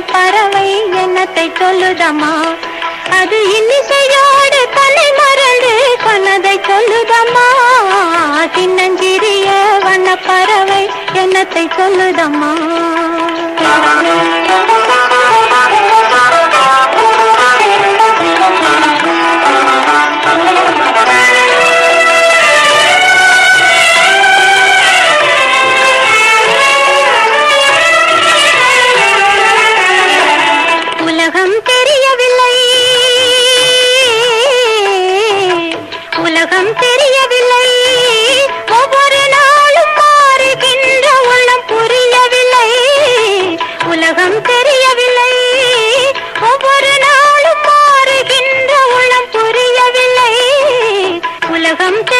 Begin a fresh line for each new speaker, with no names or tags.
பறவை என்னத்தை சொல்லுதம்மா? அது இன்னிசையோடு தலை மறந்து சொன்னதை சொல்லுதம்மா? சின்னஞ்சிறிய வண்ண பறவை என்னத்தை சொல்லுதம்மா? தெரியவில்லை. உலகம் தெரியவில்லை. ஒவ்வொரு நாளும் மாறுகின்ற உள்ளம் புரியவில்லை. உலகம் தெரியவில்லை. ஒவ்வொரு நாளும் மாறுகின்ற உள்ளம் புரியவில்லை. உலகம் தெரிய